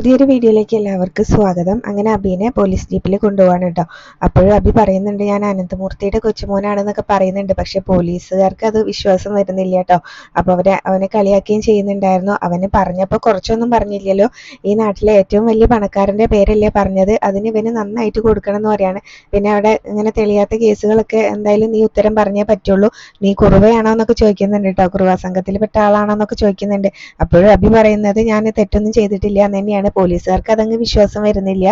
പുതിയൊരു വീഡിയോയിലേക്ക് എല്ലാവർക്കും സ്വാഗതം. അങ്ങനെ അബീനെ പോലീസ് ജീപ്പിൽ കൊണ്ടുപോകാണ് കേട്ടോ. അപ്പോഴും അബി പറയുന്നുണ്ട് ഞാൻ അനന്തമൂർത്തിയുടെ കൊച്ചുമോനാണെന്നൊക്കെ പറയുന്നുണ്ട്. പക്ഷെ പോലീസുകാർക്ക് അത് വിശ്വാസം വരുന്നില്ല കേട്ടോ. അപ്പോൾ അവരെ അവനെ കളിയാക്കുകയും ചെയ്യുന്നുണ്ടായിരുന്നു. അവന് പറഞ്ഞപ്പോൾ കുറച്ചൊന്നും പറഞ്ഞില്ലല്ലോ. ഈ നാട്ടിലെ ഏറ്റവും വലിയ പണക്കാരന്റെ പേരല്ലേ പറഞ്ഞത്. അതിന് ഇവന് നന്നായിട്ട് കൊടുക്കണം എന്ന് പറയാണ്. പിന്നെ അവിടെ ഇങ്ങനെ തെളിയാത്ത കേസുകളൊക്കെ എന്തായാലും നീ ഉത്തരം പറഞ്ഞേ പറ്റുള്ളൂ. നീ കുറുവയാണോ എന്നൊക്കെ ചോദിക്കുന്നുണ്ട് കേട്ടോ. കുറുവ സംഘത്തിൽ പെട്ട ആളാണോ എന്നൊക്കെ ചോദിക്കുന്നുണ്ട്. അപ്പോഴും അബി പറയുന്നത് ഞാൻ തെറ്റൊന്നും ചെയ്തിട്ടില്ല. എന്ന് തന്നെയാണ് പോലീസുകാർക്ക് അതങ്ങ് വിശ്വാസം വരുന്നില്ല.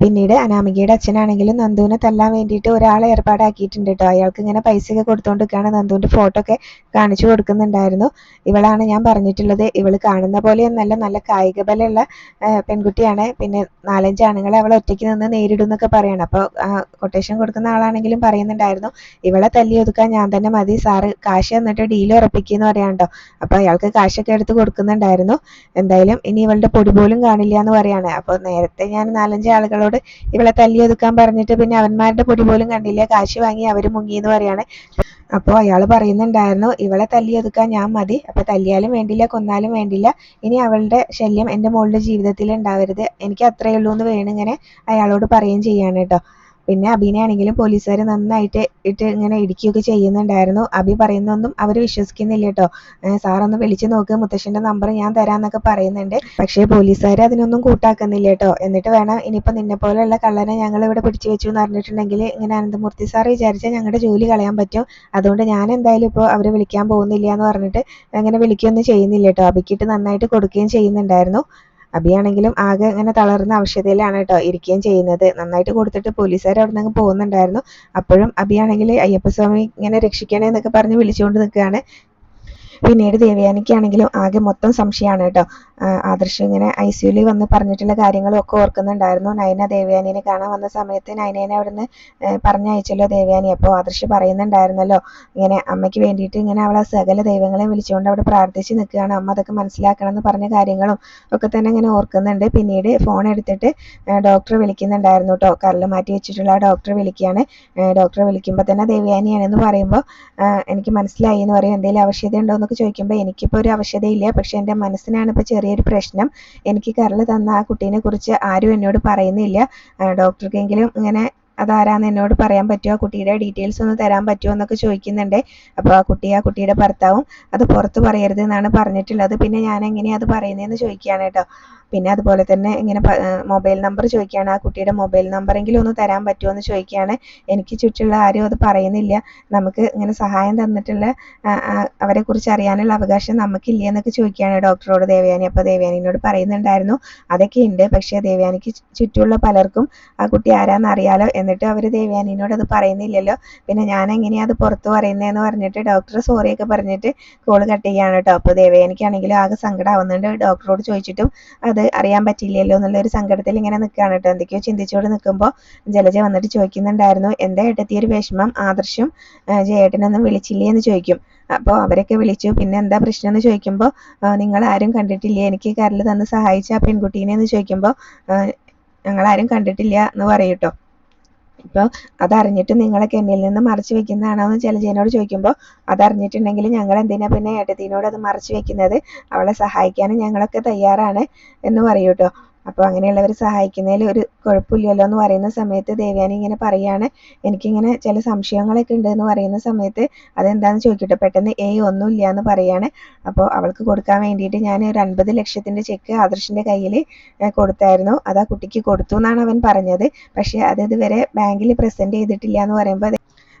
പിന്നീട് അനാമികയുടെ അച്ഛനാണെങ്കിലും നന്ദുവിനെ തല്ലാൻ വേണ്ടിയിട്ട് ഒരാളെ ഏർപ്പാടാക്കിയിട്ടുണ്ട് കേട്ടോ. അയാൾക്ക് ഇങ്ങനെ പൈസയൊക്കെ കൊടുത്തുകൊണ്ടിരിക്കുകയാണ് നന്ദുവിന്റെ ഫോട്ടോ ഒക്കെ കാണിച്ചു കൊടുക്കുന്നുണ്ടായിരുന്നു. ഇവളാണ് ഞാൻ പറഞ്ഞിട്ടുള്ളത്. ഇവൾ കാണുന്ന പോലെയൊന്നല്ല. നല്ല കായിക ബലമുള്ള പെൺകുട്ടിയാണ്. പിന്നെ നാലഞ്ച് ആണുങ്ങളെ അവൾ ഒറ്റയ്ക്ക് നിന്ന് നേരിടും എന്നൊക്കെ പറയണം. അപ്പോൾ കൊട്ടേഷൻ കൊടുക്കുന്ന ആളാണെങ്കിലും പറയുന്നുണ്ടായിരുന്നു. ഇവളെ തല്ലി ഒതുക്കാൻ ഞാൻ തന്നെ മതി. സാറ് കാശ് തന്നിട്ട് ഡീൽ ഉറപ്പിക്കുന്നു പറയാണ്ടോ അപ്പോൾ അയാൾക്ക് കാശൊക്കെ എടുത്ത് കൊടുക്കുന്നുണ്ടായിരുന്നു. എന്തായാലും ഇനി ഇവളുടെ പൊടി പോലും കാണില്ല. എന്ന് പറയാണ്. അപ്പോൾ നേരത്തെ ഞാൻ നാലഞ്ച് ആളുകളോട് ഇവളെ തല്ലി ഒതുക്കാൻ പറഞ്ഞിട്ട് പിന്നെ അവന്മാരുടെ പൊടി പോലും കണ്ടില്ല. കാശ് വാങ്ങി അവർ മുങ്ങി എന്ന് പറയാണ്. അപ്പോൾ അയാൾ പറയുന്നുണ്ടായിരുന്നു ഇവളെ തല്ലി ഒതുക്കാൻ ഞാൻ മതി. അപ്പോൾ തല്ലിയാലും വേണ്ടില്ല കൊന്നാലും വേണ്ടില്ല. ഇനി അവളുടെ ശല്യം എന്റെ മോളുടെ ജീവിതത്തിൽ ഉണ്ടാവരുത്. എനിക്ക് അത്രയേ ഉള്ളൂ എന്ന് വേണിങ്ങനെ അയാളോട് പറയുകയും ചെയ്യാണ് കേട്ടോ. പിന്നെ അഭിനെയാണെങ്കിലും പോലീസുകാർ നന്നായിട്ട് ഇട്ട് ഇങ്ങനെ ഇടിക്കുകയൊക്കെ ചെയ്യുന്നുണ്ടായിരുന്നു. അബി പറയുന്നൊന്നും അവർ വിശ്വസിക്കുന്നില്ല കേട്ടോ. സാറൊന്ന് വിളിച്ചു നോക്ക് മുത്തശ്ശന്റെ നമ്പർ ഞാൻ തരാന്നൊക്കെ പറയുന്നുണ്ട്. പക്ഷേ പോലീസുകാർ അതിനൊന്നും കൂട്ടാക്കുന്നില്ല കേട്ടോ. എന്നിട്ട് വേണം ഇനിയിപ്പോൾ നിന്നെ പോലെയുള്ള കള്ളനെ ഞങ്ങൾ ഇവിടെ പിടിച്ചു വെച്ചു എന്ന് പറഞ്ഞിട്ടുണ്ടെങ്കിൽ ഇങ്ങനെ അനന്തമൂർത്തി സാർ വിചാരിച്ചാൽ ഞങ്ങളുടെ ജോലി കളയാൻ പറ്റും. അതുകൊണ്ട് ഞാൻ എന്തായാലും ഇപ്പോൾ അവരെ വിളിക്കാൻ പോകുന്നില്ല എന്ന് പറഞ്ഞിട്ട് അങ്ങനെ വിളിക്കുകയൊന്നും ചെയ്യുന്നില്ല കേട്ടോ. അബിക്കിട്ട് നന്നായിട്ട് കൊടുക്കുകയും ചെയ്യുന്നുണ്ടായിരുന്നു. അബിയാണെങ്കിലും ആകെ ഇങ്ങനെ തളർന്ന അവശതയിലാണ് കേട്ടോ ഇരിക്കുകയും ചെയ്യുന്നത്. നന്നായിട്ട് കൊടുത്തിട്ട് പോലീസുകാർ അവിടെ നിന്ന് പോകുന്നുണ്ടായിരുന്നു. അപ്പോഴും അബിയാണെങ്കിൽ അയ്യപ്പസ്വാമി ഇങ്ങനെ രക്ഷിക്കണേ എന്നൊക്കെ പറഞ്ഞ് വിളിച്ചുകൊണ്ട് നിൽക്കുകയാണ്. പിന്നീട് ദേവയാനിക്കാണെങ്കിലും ആകെ മൊത്തം സംശയമാണ് കേട്ടോ. ആദർശ് ഇങ്ങനെ ഐ സിയുയിൽ വന്ന് പറഞ്ഞിട്ടുള്ള കാര്യങ്ങളും ഒക്കെ ഓർക്കുന്നുണ്ടായിരുന്നു. നയന ദേവയാനിനെ കാണാൻ വന്ന സമയത്ത് നയനേനെ അവിടുന്ന് പറഞ്ഞയച്ചല്ലോ ദേവയാനി. അപ്പോൾ ആദർശ് പറയുന്നുണ്ടായിരുന്നല്ലോ ഇങ്ങനെ അമ്മയ്ക്ക് വേണ്ടിയിട്ട് ഇങ്ങനെ അവളെ സകല ദൈവങ്ങളെ വിളിച്ചുകൊണ്ട് അവിടെ പ്രാർത്ഥിച്ച് നിൽക്കുകയാണ്. അമ്മ അതൊക്കെ മനസ്സിലാക്കണം എന്ന് പറഞ്ഞ കാര്യങ്ങളും ഒക്കെ തന്നെ ഇങ്ങനെ ഓർക്കുന്നുണ്ട്. പിന്നീട് ഫോൺ എടുത്തിട്ട് ഡോക്ടർ വിളിക്കുന്നുണ്ടായിരുന്നു കേട്ടോ. കരൾ മാറ്റി വെച്ചിട്ടുള്ള ഡോക്ടർ വിളിക്കുകയാണ്. ഡോക്ടറെ വിളിക്കുമ്പോൾ തന്നെ ദേവയാനിയാണെന്ന് പറയുമ്പോൾ എനിക്ക് മനസ്സിലായി എന്ന് പറയും. എന്തെങ്കിലും ആവശ്യത ഉണ്ടോ എന്നൊക്കെ ചോദിക്കുമ്പോൾ എനിക്കിപ്പോൾ ഒരു ആവശ്യതയില്ല പക്ഷെ എന്റെ മനസ്സിനാണ് ഇപ്പോൾ ചെറിയൊരു പ്രശ്നം. എനിക്ക് കരൾ തന്ന ആ കുട്ടീനെ കുറിച്ച് ആരും എന്നോട് പറയുന്നില്ല. ഡോക്ടർക്കെങ്കിലും ഇങ്ങനെ അതാരാന്ന് എന്നോട് പറയാൻ പറ്റുമോ? ആ കുട്ടിയുടെ ഡീറ്റെയിൽസ് ഒന്ന് തരാൻ പറ്റുമോ എന്നൊക്കെ ചോദിക്കുന്നുണ്ട്. അപ്പോൾ ആ കുട്ടി ആ കുട്ടിയുടെ ഭർത്താവും അത് പുറത്ത് പറയരുത് എന്നാണ് പറഞ്ഞിട്ടുള്ളത്. പിന്നെ ഞാൻ എങ്ങനെയാണ് അത് പറയുന്നതെന്ന് ചോദിക്കുകയാണ് കേട്ടോ. പിന്നെ അതുപോലെ തന്നെ ഇങ്ങനെ മൊബൈൽ നമ്പർ ചോദിക്കുകയാണ്. ആ കുട്ടിയുടെ മൊബൈൽ നമ്പറെങ്കിലും ഒന്ന് തരാൻ പറ്റുമോ എന്ന് ചോദിക്കുകയാണ്. എനിക്ക് ചുറ്റുള്ള ആരും അത് പറയുന്നില്ല. നമുക്ക് ഇങ്ങനെ സഹായം തന്നിട്ടുള്ള അവരെ കുറിച്ച് അറിയാനുള്ള അവകാശം നമുക്കില്ല എന്നൊക്കെ ചോദിക്കുകയാണ് ഡോക്ടറോട് ദേവയാനി. അപ്പോൾ ദേവയാനിനോട് പറയുന്നുണ്ടായിരുന്നു. അതൊക്കെ ഉണ്ട്. പക്ഷേ ദേവയാനിക്ക് ചുറ്റുമുള്ള പലർക്കും ആ കുട്ടി ആരാന്ന് അറിയാലോ എന്നിട്ട് അവർ ദേവയാനിനോട് അത് പറയുന്നില്ലല്ലോ. പിന്നെ ഞാൻ എങ്ങനെയാ അത് പുറത്ത് പറയുന്നതെന്ന് പറഞ്ഞിട്ട് ഡോക്ടർ സോറിയൊക്കെ പറഞ്ഞിട്ട് കോൾ കട്ട് ചെയ്യാണ് കേട്ടോ. അപ്പോൾ ദേവയാനിക്കാണെങ്കിലും ആകെ സങ്കടമാവുന്നുണ്ട് ഡോക്ടറോട് ചോദിച്ചിട്ടും അത് അറിയാൻ പറ്റില്ലല്ലോ എന്നുള്ള ഒരു സങ്കടത്തിൽ ഇങ്ങനെ നിൽക്കുകയാണ് കേട്ടോ. എന്തൊക്കെയോ ചിന്തിച്ചുകൊണ്ട് നിൽക്കുമ്പോൾ ജലജ വന്നിട്ട് ചോദിക്കുന്നുണ്ടായിരുന്നു എന്താ ഏട്ടത്തി ഒരു വിഷമം? ആദർശം ജയേട്ടനൊന്നും വിളിച്ചില്ലേ? എന്ന് ചോദിക്കും. അപ്പോൾ അവരൊക്കെ വിളിച്ചു പിന്നെ എന്താ പ്രശ്നം? എന്ന് ചോദിക്കുമ്പോൾ നിങ്ങൾ ആരും കണ്ടിട്ടില്ലേ? എനിക്ക് കരൽ തന്ന് സഹായിച്ച ആ പെൺകുട്ടീനെ? എന്ന് ചോദിക്കുമ്പോൾ ഞങ്ങൾ ആരും കണ്ടിട്ടില്ല എന്ന് പറയും കേട്ടോ. ഇപ്പോൾ അതറിഞ്ഞിട്ട് നിങ്ങളൊക്കെ എന്നിൽ നിന്ന് മറച്ചു വെക്കുന്നതാണോ എന്ന് ജലജേനോട് ചോദിക്കുമ്പോൾ അതറിഞ്ഞിട്ടുണ്ടെങ്കിൽ ഞങ്ങൾ എന്തിനാ പിന്നെ ഏട്ടത്തിനോട് അത് മറച്ചു വെക്കുന്നത്? അവളെ സഹായിക്കാനും ഞങ്ങളൊക്കെ തയ്യാറാണ് എന്ന് പറയൂ കേട്ടോ അപ്പോൾ അങ്ങനെയുള്ളവർ സഹായിക്കുന്നതിൽ ഒരു കുഴപ്പമില്ലല്ലോ എന്ന് പറയുന്ന സമയത്ത് ദേവയാനി ഇങ്ങനെ പറയാണ് എനിക്കിങ്ങനെ ചില സംശയങ്ങളൊക്കെ ഉണ്ട് എന്ന് പറയുന്ന സമയത്ത് അതെന്താണെന്ന് ചോദിക്കട്ടെ പെട്ടെന്ന് ഏയ് ഒന്നുമില്ല എന്ന് പറയാണ്. അപ്പോൾ അവൾക്ക് കൊടുക്കാൻ വേണ്ടിയിട്ട് ഞാൻ ഒരു അൻപത് ലക്ഷത്തിന്റെ ചെക്ക് ആദർശിന്റെ കയ്യിൽ കൊടുത്തായിരുന്നു. അത് ആ കുട്ടിക്ക് കൊടുത്തു എന്നാണ് അവൻ പറഞ്ഞത്. പക്ഷേ അത് ഇതുവരെ ബാങ്കിൽ പ്രസന്റ് ചെയ്തിട്ടില്ല എന്ന് പറയുമ്പോൾ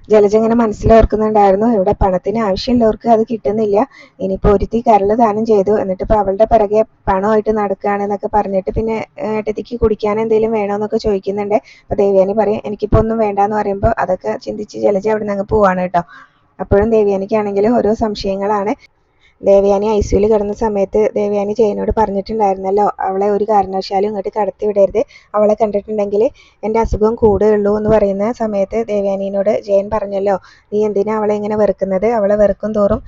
ജലജ ഇങ്ങനെ മനസ്സിലോർക്കുന്നുണ്ടായിരുന്നു ഇവിടെ പണത്തിന് ആവശ്യമുള്ളവർക്ക് അത് കിട്ടുന്നില്ല. ഇനിയിപ്പോൾ ഒരുത്തി കരൾ ദാനം ചെയ്തു. എന്നിട്ട് ഇപ്പോൾ അവളുടെ പിറകെ പണമായിട്ട് നടക്കുകയാണെന്നൊക്കെ പറഞ്ഞിട്ട് പിന്നെ ഏട്ടത്തിക്ക് കുടിക്കാൻ എന്തെങ്കിലും വേണമെന്നൊക്കെ ചോദിക്കുന്നുണ്ട്. അപ്പോൾ ദേവ്യാനി പറയും എനിക്കിപ്പോൾ ഒന്നും വേണ്ടാന്ന് പറയുമ്പോൾ അതൊക്കെ ചിന്തിച്ച് ജലജ അവിടെ നിന്ന് അങ്ങ് പോവാണ് കേട്ടോ. അപ്പോഴും ദേവയാനിക്കാണെങ്കിലും ഓരോ സംശയങ്ങളാണ്. ദേവയാനി ഐ സിയുയിൽ കിടന്ന സമയത്ത് ദേവയാനി ജയനോട് പറഞ്ഞിട്ടുണ്ടായിരുന്നല്ലോ അവളെ ഒരു കാരണവശാലും ഇങ്ങോട്ട് കടത്തി വിടരുത്. അവളെ കണ്ടിട്ടുണ്ടെങ്കിൽ എന്റെ അസുഖം കൂടുകയുള്ളൂ എന്ന് പറയുന്ന സമയത്ത് ദേവയാനിയോട് ജയൻ പറഞ്ഞല്ലോ നീ എന്തിനാ അവളെ ഇങ്ങനെ വെറുക്കുന്നത്? അവളെ വെറുക്കും തോറും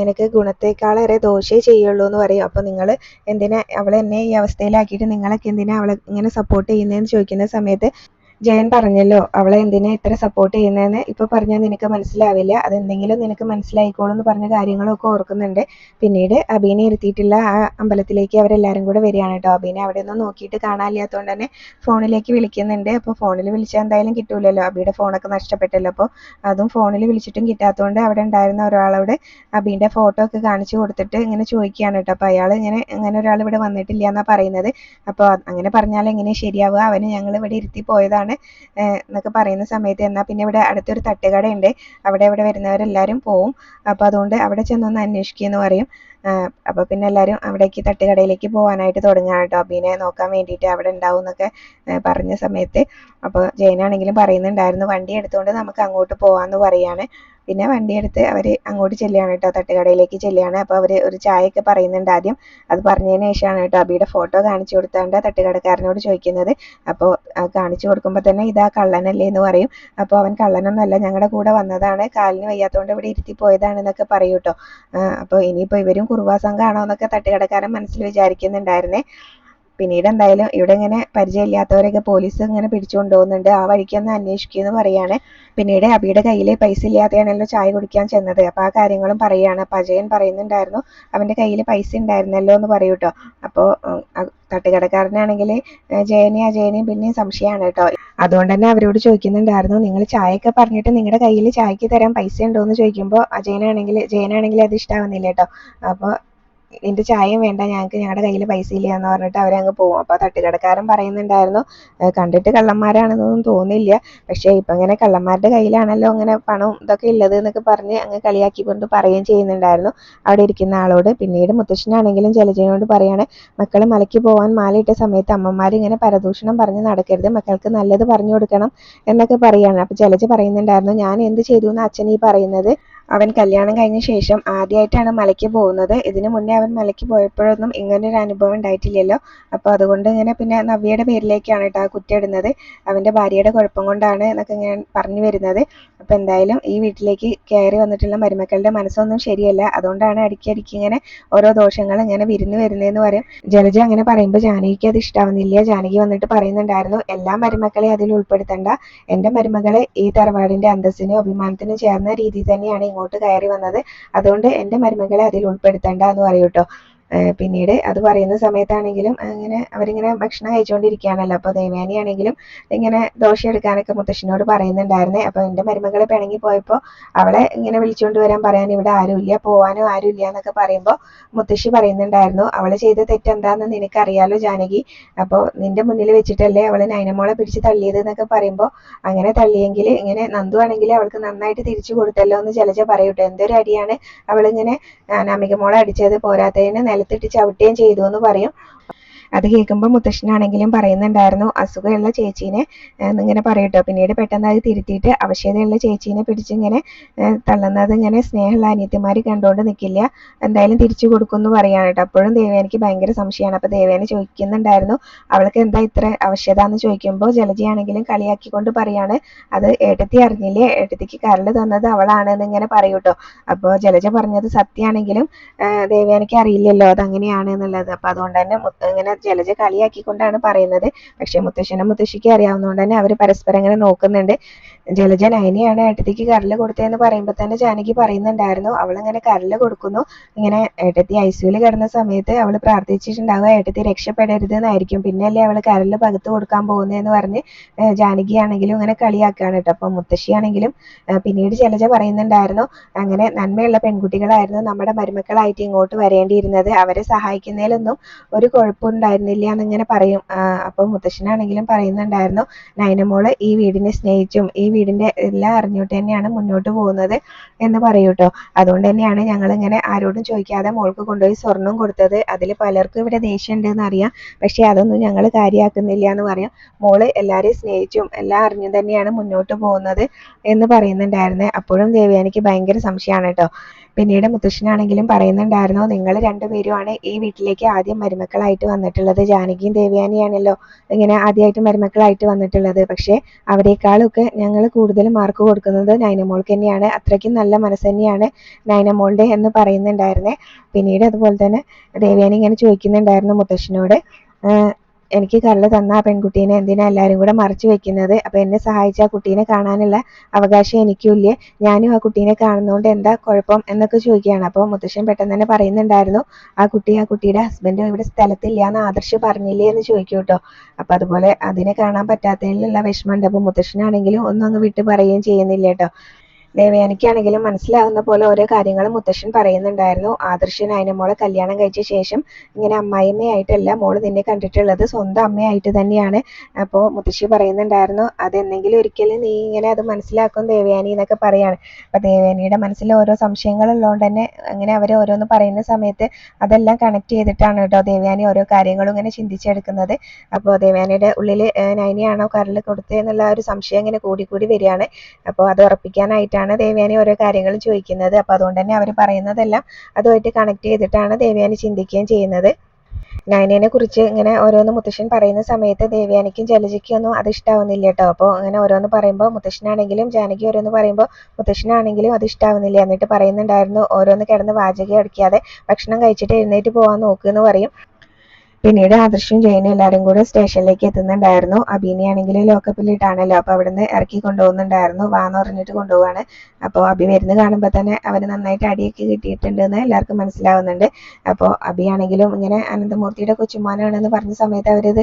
നിനക്ക് ഗുണത്തേക്കാളേറെ ദോഷേ ചെയ്യുള്ളൂ എന്ന് പറയും. അപ്പോൾ നിങ്ങൾ എന്തിനാ അവളെ എന്നെ ഈ അവസ്ഥയിലാക്കിയിട്ട് നിങ്ങളൊക്കെ എന്തിനാ അവളെ ഇങ്ങനെ സപ്പോർട്ട് ചെയ്യുന്നതെന്ന് ചോദിക്കുന്ന സമയത്ത് ജയൻ പറഞ്ഞല്ലോ അവളെ എന്തിനാ ഇത്ര സപ്പോർട്ട് ചെയ്യുന്നതെന്ന്? ഇപ്പൊ പറഞ്ഞാൽ നിനക്ക് മനസ്സിലാവില്ല. അതെന്തെങ്കിലും നിനക്ക് മനസ്സിലായിക്കോളും എന്ന് പറഞ്ഞ കാര്യങ്ങളൊക്കെ ഓർക്കുന്നുണ്ട്. പിന്നീട് അബീനെ ഇരുത്തിയിട്ടുള്ള ആ അമ്പലത്തിലേക്ക് അവരെല്ലാരും കൂടെ വരികയാണ് കേട്ടോ. അബീനെ അവിടെ ഒന്നും നോക്കിയിട്ട് കാണാനില്ലാത്തതുകൊണ്ട് തന്നെ ഫോണിലേക്ക് വിളിക്കുന്നുണ്ട്. അപ്പോൾ ഫോണിൽ വിളിച്ചാൽ എന്തായാലും കിട്ടൂലല്ലോ. അബിയുടെ ഫോണൊക്കെ നഷ്ടപ്പെട്ടല്ലോ. അപ്പോൾ അതും ഫോണിൽ വിളിച്ചിട്ടും കിട്ടാത്തതുകൊണ്ട് അവിടെ ഉണ്ടായിരുന്ന ഒരാളോട് അബീന്റെ ഫോട്ടോ ഒക്കെ കാണിച്ചു കൊടുത്തിട്ട് ഇങ്ങനെ ചോദിക്കുകയാണ് കേട്ടോ. അപ്പോൾ അയാൾ ഇങ്ങനെ അങ്ങനെ ഒരാൾ ഇവിടെ വന്നിട്ടില്ല എന്നാണ് പറയുന്നത്. അപ്പോൾ അങ്ങനെ പറഞ്ഞാൽ എങ്ങനെ ശരിയാവുക? അവന് ഞങ്ങൾ ഇവിടെ ഇരുത്തി പോയതാണ് എന്നൊക്കെ പറയുന്ന സമയത്ത് എന്നാൽ പിന്നെ ഇവിടെ അടുത്തൊരു തട്ടുകടയുണ്ട്. അവിടെ ഇവിടെ വരുന്നവരെല്ലാവരും പോവും. അപ്പോൾ അതുകൊണ്ട് അവിടെ ചെന്നൊന്ന് അന്വേഷിക്കുക എന്ന് പറയും. അപ്പോൾ പിന്നെ എല്ലാവരും അവിടേക്ക് തട്ടുകടയിലേക്ക് പോകാനായിട്ട് തുടങ്ങുകയാണ് കേട്ടോ അബീനെ നോക്കാൻ വേണ്ടിയിട്ട് അവിടെ ഉണ്ടാവും എന്നൊക്കെ പറഞ്ഞ സമയത്ത്. അപ്പോൾ ജയനാണെങ്കിലും പറയുന്നുണ്ടായിരുന്നു വണ്ടി എടുത്തുകൊണ്ട് നമുക്ക് അങ്ങോട്ട് പോകാമെന്ന് പറയാണ്. പിന്നെ വണ്ടി വണ്ടിയെടുത്ത് അവർ അങ്ങോട്ട് ചെല്ലുകയാണ് കേട്ടോ തട്ടുകടയിലേക്ക് ചെല്ലുകയാണ്. അപ്പോൾ അവർ ഒരു ചായയൊക്കെ പറയുന്നുണ്ട് ആദ്യം. അത് പറഞ്ഞതിന് ശേഷമാണ് കേട്ടോ അബിയുടെ ഫോട്ടോ കാണിച്ചു കൊടുത്താണ്ട് തട്ടുകടക്കാരനോട് ചോദിക്കുന്നത്. അപ്പോൾ കാണിച്ചു കൊടുക്കുമ്പോൾ തന്നെ ഇതാ കള്ളനല്ലേ എന്ന് പറയും. അപ്പോൾ അവൻ കള്ളനൊന്നുമല്ല ഞങ്ങളുടെ കൂടെ വന്നതാണ്. കാലിന് വയ്യാത്തതുകൊണ്ട് ഇവിടെ ഇരുത്തി പോയതാണ് എന്നൊക്കെ പറയും കേട്ടോ അപ്പോൾ ഇനിയിപ്പോൾ ഇവരും കുറുവാ സംഘമാണോ എന്നൊക്കെ തട്ടുകടക്കാരൻ മനസ്സിൽ വിചാരിക്കുന്നുണ്ടായിരുന്നേ. പിന്നീട് എന്തായാലും ഇവിടെ ഇങ്ങനെ പരിചയമില്ലാത്തവരൊക്കെ പോലീസ് ഇങ്ങനെ പിടിച്ചുകൊണ്ടുപോകുന്നുണ്ട്. ആ വഴിക്ക് ഒന്ന് അന്വേഷിക്കുമെന്ന് പറയാണ്. പിന്നീട് അബിയുടെ കയ്യിൽ പൈസ ഇല്ലാതെയാണല്ലോ ചായ കുടിക്കാൻ ചെന്നത്. അപ്പോൾ ആ കാര്യങ്ങളും പറയുകയാണ് അപ്പോൾ അജയൻ പറയുന്നുണ്ടായിരുന്നു അവന്റെ കയ്യിൽ പൈസ ഉണ്ടായിരുന്നല്ലോ എന്ന് പറയൂ കേട്ടോ അപ്പോൾ തട്ടുകടക്കാരനാണെങ്കിൽ ജയനെയും അജയനെയും പിന്നെയും സംശയമാണ് കേട്ടോ അതുകൊണ്ട് തന്നെ അവരോട് ചോദിക്കുന്നുണ്ടായിരുന്നു നിങ്ങൾ ചായയൊക്കെ പറഞ്ഞിട്ട് നിങ്ങളുടെ കയ്യിൽ ചായക്ക് തരാൻ പൈസ ഉണ്ടോ? എന്ന് ചോദിക്കുമ്പോൾ അജയനാണെങ്കിൽ ജയനാണെങ്കിൽ അത് ഇഷ്ടാവുന്നില്ല കേട്ടോ അപ്പോൾ നിന്റെ ചായയും വേണ്ട ഞങ്ങൾക്ക് ഞങ്ങളുടെ കയ്യിൽ പൈസ ഇല്ല എന്ന് പറഞ്ഞിട്ട് അവരങ്ങ് പോകും അപ്പോൾ തട്ടുകടക്കാരൻ പറയുന്നുണ്ടായിരുന്നു കണ്ടിട്ട് കള്ളന്മാരാണെന്നൊന്നും തോന്നില്ല. പക്ഷേ ഇപ്പം ഇങ്ങനെ കള്ളന്മാരുടെ കയ്യിലാണല്ലോ ഇങ്ങനെ പണം ഇതൊക്കെ ഉള്ളത് എന്നൊക്കെ പറഞ്ഞ് അങ്ങ് കളിയാക്കിക്കൊണ്ട് പറയുകയും ചെയ്യുന്നുണ്ടായിരുന്നു. അവിടെ ഇരിക്കുന്ന ആളോട് പിന്നീട് മുത്തശ്ശനാണെങ്കിലും ജലജനോട് പറയാണ് മക്കൾ മലയ്ക്ക് പോകാൻ മാലയിട്ട സമയത്ത് അമ്മമാർ ഇങ്ങനെ പരദൂഷണം പറഞ്ഞ് നടക്കരുത് മക്കൾക്ക് നല്ലത് പറഞ്ഞു കൊടുക്കണം എന്നൊക്കെ പറയാണ്. അപ്പോൾ ജലജ പറയുന്നുണ്ടായിരുന്നു ഞാൻ എന്ത് ചെയ്തു എന്ന് അച്ഛൻ ഈ പറയുന്നത്? അവൻ കല്യാണം കഴിഞ്ഞ ശേഷം ആദ്യമായിട്ടാണ് മലയ്ക്ക് പോകുന്നത്. ഇതിനു മുന്നേ അവൻ മലയ്ക്ക് പോയപ്പോഴൊന്നും ഇങ്ങനെ ഒരു അനുഭവം ഉണ്ടായിട്ടില്ലല്ലോ. അപ്പോൾ അതുകൊണ്ട് ഇങ്ങനെ പിന്നെ നവ്യയുടെ പേരിലേക്കാണ് കേട്ടോ ആ കുറ്റിയിടുന്നത് അവന്റെ ഭാര്യയുടെ കുഴപ്പം കൊണ്ടാണ് എന്നൊക്കെ ഞാൻ പറഞ്ഞു വരുന്നത്. അപ്പോൾ എന്തായാലും ഈ വീട്ടിലേക്ക് കയറി വന്നിട്ടുള്ള മരുമക്കളുടെ മനസ്സൊന്നും ശരിയല്ല. അതുകൊണ്ടാണ് അടിക്കടിക്ക് ഇങ്ങനെ ഓരോ ദോഷങ്ങൾ ഇങ്ങനെ വിരുന്ന് വരുന്നതെന്ന് പറയും. ജലജ അങ്ങനെ പറയുമ്പോൾ ജാനകിക്ക് അത് ഇഷ്ടാവുന്നില്ല. ജാനകി വന്നിട്ട് പറയുന്നുണ്ടായിരുന്നു എല്ലാ മരുമക്കളെയും അതിൽ ഉൾപ്പെടുത്തണ്ട. എന്റെ മരുമകളെ ഈ തറവാടിന്റെ അന്തസ്സിനും അഭിമാനത്തിനും ചേർന്ന രീതിയിൽ തന്നെയാണ് ഇങ്ങോട്ട് കയറി വന്നത്. അതുകൊണ്ട് എന്റെ മരുമകളെ അതിൽ ഉൾപ്പെടുത്തണ്ട എന്ന് പറയും കേട്ടോ പിന്നീട് അത് പറയുന്ന സമയത്താണെങ്കിലും അങ്ങനെ അവരിങ്ങനെ ഭക്ഷണം കഴിച്ചുകൊണ്ടിരിക്കുകയാണല്ലോ അപ്പോൾ ദേവയാനി ആണെങ്കിലും ഇങ്ങനെ ദോശ എടുക്കാനൊക്കെ മുത്തശ്ശനോട് പറയുന്നുണ്ടായിരുന്നേ. അപ്പോൾ എന്റെ മരുമകളെ പിണങ്ങി പോയപ്പോൾ അവളെ ഇങ്ങനെ വിളിച്ചുകൊണ്ട് വരാൻ പറയാൻ ഇവിടെ ആരുമില്ല പോവാനും ആരുമില്ല എന്നൊക്കെ പറയുമ്പോൾ മുത്തശ്ശി പറയുന്നുണ്ടായിരുന്നു അവൾ ചെയ്ത തെറ്റെന്താന്ന് നിനക്കറിയാലോ ജാനകി. അപ്പോൾ നിന്റെ മുന്നിൽ വെച്ചിട്ടല്ലേ അവൾ നൈനമോളെ പിടിച്ച് തള്ളിയത് എന്നൊക്കെ പറയുമ്പോൾ അങ്ങനെ തള്ളിയെങ്കിൽ ഇങ്ങനെ നന്ദു ആണെങ്കിൽ അവൾക്ക് നന്നായിട്ട് തിരിച്ചു കൊടുത്തല്ലോ എന്ന് ജലജ പറയൂട്ടോ. എന്തൊരു അടിയാണ് അവളിങ്ങനെ അനാമിക മോളെ അടിച്ചത് പോരാത്തതിന് നിലത്തിട്ട് ചവിട്ടുകയും ചെയ്തു എന്ന് പറയും. അത് കേൾക്കുമ്പോൾ മുത്തശ്ശനാണെങ്കിലും പറയുന്നുണ്ടായിരുന്നു അസുഖമുള്ള ചേച്ചീനെ എന്നിങ്ങനെ പറയട്ടോ. പിന്നീട് പെട്ടെന്ന് അത് തിരുത്തിയിട്ട് അവശതയുള്ള ചേച്ചീനെ പിടിച്ചിങ്ങനെ തള്ളുന്നത് ഇങ്ങനെ സ്നേഹമുള്ള അനിയത്തിമാർ കണ്ടുകൊണ്ട് നിൽക്കില്ല എന്തായാലും തിരിച്ചു കൊടുക്കും എന്ന് പറയാണ് കേട്ടോ. അപ്പോഴും ദേവേനിക്ക് ഭയങ്കര സംശയമാണ്. അപ്പോൾ ദേവേനെ ചോദിക്കുന്നുണ്ടായിരുന്നു അവൾക്ക് എന്താ ഇത്ര അവശത എന്ന് ചോദിക്കുമ്പോൾ ജലജയാണെങ്കിലും കളിയാക്കിക്കൊണ്ട് പറയാണ് അത് ഏട്ടത്തി അറിഞ്ഞില്ലേ? ഏട്ടത്തിക്ക് കരൾ തന്നത് അവളാണ് എന്നിങ്ങനെ പറയൂട്ടോ അപ്പോൾ ജലജ പറഞ്ഞത് സത്യമാണെങ്കിലും ദേവയാനിക്ക് അറിയില്ലല്ലോ അത് അങ്ങനെയാണ് എന്നുള്ളത്. അപ്പോൾ അതുകൊണ്ട് തന്നെ ഇങ്ങനെ ജലജ കളിയാക്കിക്കൊണ്ടാണ് പറയുന്നത്. പക്ഷെ മുത്തശ്ശനും മുത്തശ്ശിക്ക് അറിയാവുന്നതുകൊണ്ട് തന്നെ അവർ പരസ്പരം ഇങ്ങനെ നോക്കുന്നുണ്ട്. ജലജ നയനിയാണ് ഏട്ടത്തിക്ക് കരൽ കൊടുത്തതെന്ന് പറയുമ്പോൾ തന്നെ ജാനകി പറയുന്നുണ്ടായിരുന്നു. അവളിങ്ങനെ കരൽ കൊടുക്കുന്നു. ഇങ്ങനെ ഏട്ടത്തി ഐ സിയുവിൽ കിടന്ന സമയത്ത് അവൾ പ്രാർത്ഥിച്ചിട്ടുണ്ടാവുക ഏട്ടത്തി രക്ഷപ്പെടരുത് എന്നായിരിക്കും പിന്നെയല്ലേ അവൾ കരൽ പകുത്ത് കൊടുക്കാൻ പോകുന്നതെന്ന് പറഞ്ഞ് ജാനകി ആണെങ്കിലും ഇങ്ങനെ കളിയാക്കുകയാണ് കേട്ടോ. അപ്പം മുത്തശ്ശിയാണെങ്കിലും പിന്നീട് ജലജ പറയുന്നുണ്ടായിരുന്നു അങ്ങനെ നന്മയുള്ള പെൺകുട്ടികളായിരുന്നു നമ്മുടെ മരുമക്കളായിട്ട് ഇങ്ങോട്ട് വരേണ്ടിയിരുന്നത്. അവരെ സഹായിക്കുന്നതിലൊന്നും ഒരു കുഴപ്പമുണ്ടായിരുന്നില്ല എന്നിങ്ങനെ പറയും. അപ്പോൾ മുത്തശ്ശനാണെങ്കിലും പറയുന്നുണ്ടായിരുന്നു നൈനമോൾ ഈ വീടിനെ സ്നേഹിച്ചും ഈ വീടിന്റെ എല്ലാം അറിഞ്ഞിട്ട് തന്നെയാണ് മുന്നോട്ട് പോകുന്നത് എന്ന് പറയൂട്ടോ. അതുകൊണ്ട് തന്നെയാണ് ഞങ്ങൾ ഇങ്ങനെ ആരോടും ചോദിക്കാതെ മോൾക്ക് കൊണ്ടുപോയി സ്വർണം കൊടുത്തത്. അതിൽ പലർക്കും ഇവിടെ ദേഷ്യം ഉണ്ടെന്ന് അറിയാം. പക്ഷെ അതൊന്നും ഞങ്ങൾ കാര്യമാക്കുന്നില്ല എന്ന് പറയാം. മോൾ എല്ലാവരെയും സ്നേഹിച്ചും എല്ലാം അറിഞ്ഞും തന്നെയാണ് മുന്നോട്ട് പോകുന്നത് എന്ന് പറയുന്നുണ്ടായിരുന്നു. അപ്പോഴും ദേവയാനിക്ക് ഭയങ്കര സംശയമാണ് കേട്ടോ. പിന്നീട് മുത്തശ്ശനാണെങ്കിലും പറയുന്നുണ്ടായിരുന്നു നിങ്ങൾ രണ്ടുപേരുമാണ് ഈ വീട്ടിലേക്ക് ആദ്യം മരുമക്കളായിട്ട് വന്നിട്ടുള്ളത്. ജാനകിയും ദേവയാനിയാണല്ലോ ഇങ്ങനെ ആദ്യമായിട്ട് മരുമക്കളായിട്ട് വന്നിട്ടുള്ളത്. പക്ഷേ അവരെക്കാളൊക്കെ ഞങ്ങൾ കൂടുതൽ മാർക്ക് കൊടുക്കുന്നത് നൈനമോൾക്ക് തന്നെയാണ്. അത്രയ്ക്കും നല്ല മനസ്സ് തന്നെയാണ് നൈനമോളുടെ എന്ന് പറയുന്നുണ്ടായിരുന്നേ. പിന്നീട് അതുപോലെ തന്നെ ദേവയാനി ഇങ്ങനെ ചോദിക്കുന്നുണ്ടായിരുന്നു മുത്തശ്ശനോട് എനിക്ക് കല്ല് തന്ന ആ പെൺകുട്ടീനെ എന്തിനാ എല്ലാവരും കൂടെ മറച്ചു വെക്കുന്നത്? അപ്പോൾ എന്നെ സഹായിച്ച ആ കുട്ടീനെ കാണാനുള്ള അവകാശം എനിക്കും ഇല്ലേ? ഞാനും ആ കുട്ടീനെ കാണുന്നതുകൊണ്ട് എന്താ കുഴപ്പം എന്നൊക്കെ ചോദിക്കുകയാണ്. അപ്പോൾ മുത്തശ്ശൻ പെട്ടെന്ന് തന്നെ പറയുന്നുണ്ടായിരുന്നു ആ കുട്ടി ആ കുട്ടിയുടെ ഹസ്ബൻഡ് ഇവിടെ സ്ഥലത്തില്ല എന്ന് ആദർശ് പറഞ്ഞില്ലേ എന്ന് ചോദിക്കും കേട്ടോ. അപ്പോൾ അതുപോലെ അതിനെ കാണാൻ പറ്റാത്തതിലുള്ള വിഷമമുണ്ട് അപ്പോൾ മുത്തശ്ശനാണെങ്കിലും ഒന്നും അങ്ങ് വിട്ട് പറയുകയും ചെയ്യുന്നില്ല കേട്ടോ. ദേവയാനിക്കാണെങ്കിലും മനസ്സിലാവുന്ന പോലെ ഓരോ കാര്യങ്ങളും മുത്തശ്ശൻ പറയുന്നുണ്ടായിരുന്നു. ആദർശൻ മോളെ കല്യാണം കഴിച്ച ശേഷം ഇങ്ങനെ അമ്മായിമ്മയായിട്ടല്ല മോൾ നിന്നെ കണ്ടിട്ടുള്ളത്. സ്വന്തം അമ്മയായിട്ട് തന്നെയാണ്. അപ്പോൾ മുത്തശ്ശി പറയുന്നുണ്ടായിരുന്നു അതെന്നെങ്കിലും ഒരിക്കലും നീ ഇങ്ങനെ അത് മനസ്സിലാക്കും ദേവയാനി എന്നൊക്കെ പറയാണ്. അപ്പോൾ ദേവയാനിയുടെ മനസ്സിൽ ഓരോ സംശയങ്ങൾ ഉള്ളതുകൊണ്ട് തന്നെ അങ്ങനെ അവർ ഓരോന്ന് പറയുന്ന സമയത്ത് അതെല്ലാം കണക്ട് ചെയ്തിട്ടാണ് കേട്ടോ ദേവയാനി ഓരോ കാര്യങ്ങളും ഇങ്ങനെ ചിന്തിച്ചെടുക്കുന്നത്. അപ്പോൾ ദേവയാനിയുടെ ഉള്ളിൽ നൈനിയാണോ കരൾ കൊടുത്തത് എന്നുള്ള ഒരു സംശയം ഇങ്ങനെ കൂടി കൂടി വരികയാണ്. അപ്പോൾ അത് ഉറപ്പിക്കാനായിട്ടാണ് ദേവയാനി ഓരോ കാര്യങ്ങൾ ചോദിക്കുന്നത്. അപ്പോൾ അതുകൊണ്ട് തന്നെ അവർ പറയുന്നതെല്ലാം അതുമായിട്ട് കണക്ട് ചെയ്തിട്ടാണ് ദേവയാനി ചിന്തിക്കുകയും ചെയ്യുന്നത്. നയനേനെ കുറിച്ച് ഇങ്ങനെ ഓരോന്ന് മുത്തശ്ശൻ പറയുന്ന സമയത്ത് ദേവയാനിക്കും ജലജയ്ക്കും ഒന്നും അത് ഇഷ്ടാവുന്നില്ല കേട്ടോ. അപ്പോൾ അങ്ങനെ ഓരോന്ന് പറയുമ്പോൾ മുത്തശ്ശനാണെങ്കിലും ജാനകി ഓരോന്ന് പറയുമ്പോൾ മുത്തശ്ശനാണെങ്കിലും അത് ഇഷ്ടാവുന്നില്ല എന്നിട്ട് പറയുന്നുണ്ടായിരുന്നു. ഓരോന്ന് കിടന്ന് വാചകം അടിക്കാതെ ഭക്ഷണം കഴിച്ചിട്ട് എഴുന്നേറ്റ് പോകാൻ നോക്കുമെന്ന് പറയും. പിന്നീട് ആദർശും ജയനും എല്ലാവരും കൂടെ സ്റ്റേഷനിലേക്ക് എത്തുന്നുണ്ടായിരുന്നു. അബീനെയാണെങ്കിൽ ലോക്കപ്പിലിട്ടാണല്ലോ അപ്പോൾ അവിടുന്ന് ഇറക്കി കൊണ്ടുപോകുന്നുണ്ടായിരുന്നു. വാന്ന് പറഞ്ഞിട്ട് കൊണ്ടുപോവാണ്. അപ്പോൾ അഭി വരുന്ന കാണുമ്പോൾ തന്നെ അവന് നന്നായിട്ട് അടിയൊക്കെ കിട്ടിയിട്ടുണ്ടെന്ന് എല്ലാവർക്കും മനസ്സിലാവുന്നുണ്ട്. അപ്പോൾ അബിയാണെങ്കിലും ഇങ്ങനെ അനന്തമൂർത്തിയുടെ കൊച്ചുമാനാണെന്ന് പറഞ്ഞ സമയത്ത് അവരത്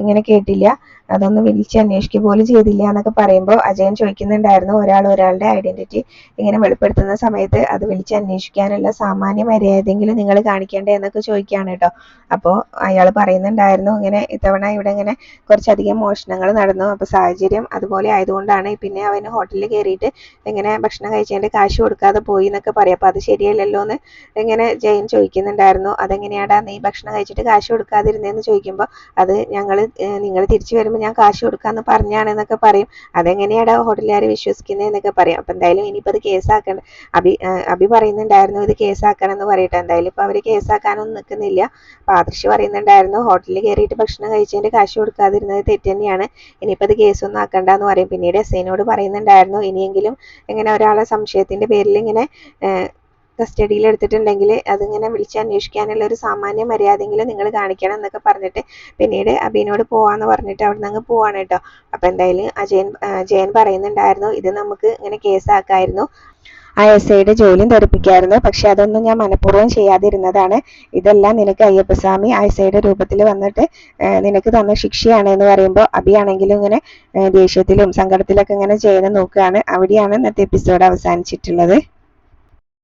ഇങ്ങനെ കേട്ടില്ല. അതൊന്നും വിളിച്ച് അന്വേഷിക്കുക പോലും ചെയ്തില്ല എന്നൊക്കെ പറയുമ്പോൾ അജയൻ ചോദിക്കുന്നുണ്ടായിരുന്നു ഒരാൾ ഒരാളുടെ ഐഡന്റിറ്റി ഇങ്ങനെ വെളിപ്പെടുത്തുന്ന സമയത്ത് അത് വിളിച്ച് അന്വേഷിക്കാനുള്ള സാമാന്യ മര്യാദയെങ്കിലും നിങ്ങൾ കാണിക്കേണ്ടേ? എന്നൊക്കെ ചോദിക്കുകയാണ് കേട്ടോ. അപ്പോൾ അയാൾ പറയുന്നുണ്ടായിരുന്നു. ഇങ്ങനെ ഇത്തവണ ഇവിടെ ഇങ്ങനെ കുറച്ചധികം മോഷണങ്ങൾ നടന്നു. അപ്പോൾ സാഹചര്യം അതുപോലെ ആയതുകൊണ്ടാണ് പിന്നെ അവന് ഹോട്ടലിൽ കയറിയിട്ട് ഇങ്ങനെ ഭക്ഷണം കഴിച്ചതിന്റെ കാശ് കൊടുക്കാതെ പോയി എന്നൊക്കെ പറയും. അപ്പോൾ അത് ശരിയല്ലല്ലോ എന്ന് ഇങ്ങനെ ജയൻ ചോദിക്കുന്നുണ്ടായിരുന്നു. അതെങ്ങനെയാടാ നീ ഭക്ഷണം കഴിച്ചിട്ട് കാശ് കൊടുക്കാതിരുന്നതെന്ന് ചോദിക്കുമ്പോൾ അത് ഞങ്ങൾ നിങ്ങൾ തിരിച്ചു വരുമ്പോൾ ഞാൻ കാശ് കൊടുക്കാമെന്ന് പറഞ്ഞാണെന്നൊക്കെ പറയും. അതെങ്ങനെയാടാ ഹോട്ടലുകാർ വിശ്വസിക്കുന്നത് എന്നൊക്കെ പറയും. അപ്പോൾ എന്തായാലും ഇനിയിപ്പോൾ അത് കേസാക്കണ്ട. അഭി അഭി പറയുന്നുണ്ടായിരുന്നു ഇത് കേസാക്കണം എന്ന് പറയട്ടെ. എന്തായാലും ഇപ്പോൾ അവർ കേസാക്കാനൊന്നും നിൽക്കുന്നില്ല അപ്പോൾ ആദർശ് പറയുന്നുണ്ടായിരുന്നു. ഹോട്ടലിൽ കയറിയിട്ട് ഭക്ഷണം കഴിച്ചതിന്റെ കാശ് കൊടുക്കാതിരുന്നത് തെറ്റ് തന്നെയാണ്. ഇനിയിപ്പോൾ അത് കേസൊന്നും ആക്കണ്ട എന്ന് പറയും. പിന്നീട് എസ് പറയുന്നുണ്ടായിരുന്നു. ഇനിയെങ്കിലും ഇങ്ങനെ ഒരാളെ സംശയത്തിന്റെ പേരിൽ ഇങ്ങനെ കസ്റ്റഡിയിൽ എടുത്തിട്ടുണ്ടെങ്കിൽ അതിങ്ങനെ വിളിച്ച് അന്വേഷിക്കാനുള്ള ഒരു സാമാന്യ മര്യാദയെങ്കിലും നിങ്ങൾ കാണിക്കണം എന്നൊക്കെ പറഞ്ഞിട്ട് പിന്നീട് അബീനോട് പോവാന്ന് പറഞ്ഞിട്ട് അവിടെ നിന്ന് പോവാണ് കേട്ടോ. അപ്പോൾ എന്തായാലും അജയൻ ജയൻ പറയുന്നുണ്ടായിരുന്നു. ഇത് നമുക്ക് ഇങ്ങനെ കേസാക്കായിരുന്നു. ആ എസ് ഐയുടെ ജോലിയും തെറിപ്പിക്കായിരുന്നു പക്ഷെ അതൊന്നും ഞാൻ മനഃപൂർവം ചെയ്യാതിരുന്നതാണ്. ഇതെല്ലാം നിനക്ക് അയ്യപ്പസ്വാമി ആ എസ് ഐയുടെ രൂപത്തിൽ വന്നിട്ട് നിനക്ക് തന്ന ശിക്ഷയാണ് എന്ന് പറയുമ്പോൾ അബിയാണെങ്കിലും ഇങ്ങനെ ദേഷ്യത്തിലും സങ്കടത്തിലൊക്കെ ഇങ്ങനെ ചെയ്യുന്ന നോക്കുകയാണ്. അവിടെയാണ് ഇന്നത്തെ എപ്പിസോഡ് അവസാനിച്ചിട്ടുള്ളത്.